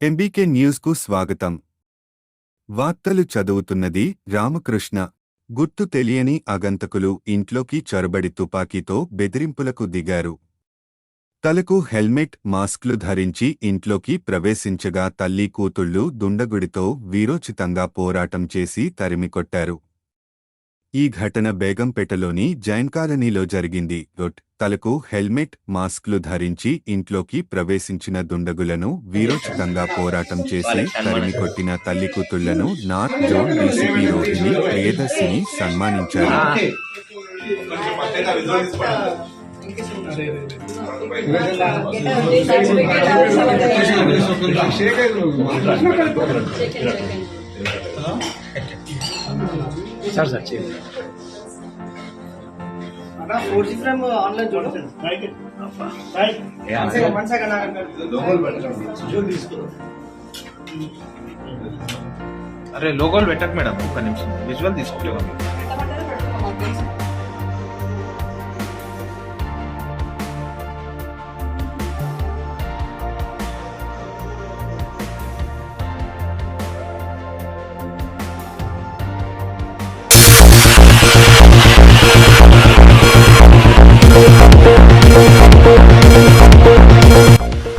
MBK న్యూస్కు స్వాగతం. వార్తలు చదువుతున్నది రామకృష్ణ. గుర్తు తెలియని అగంతకులు ఇంట్లోకి చొరబడి తుపాకీతో బెదిరింపులకు దిగారు. తలకు హెల్మెట్ మాస్క్లు ధరించి ఇంట్లోకి ప్రవేశించగా తల్లి కూతుళ్ళు దుండగుడితో వీరోచితంగా పోరాటం చేసి తరిమికొట్టారు. ఈ ఘటన బేగంపేటలోని జైన్ కాలనీలో జరిగింది. డొట్ తలకు హెల్మెట్ మాస్క్లు ధరించి ఇంట్లోకి ప్రవేశించిన దుండగులను వీరోచితంగా పోరాటం చేసి తరిమికొట్టిన తల్లి కూతుళ్ళను north zone DCP Rohini Priyadarshini సన్మానించారు. సార్ సార్ చేయండి అన్నా ఫోర్ జీ ఫ్రేమ్ ఆన్లైన్ చూడు వన్ సెకండ్ వన్ సెకండ్ అరే లోగోలు పెట్టకు మేడం ఒక్క నిమిషం. విజువల్ తీసుకుంటావా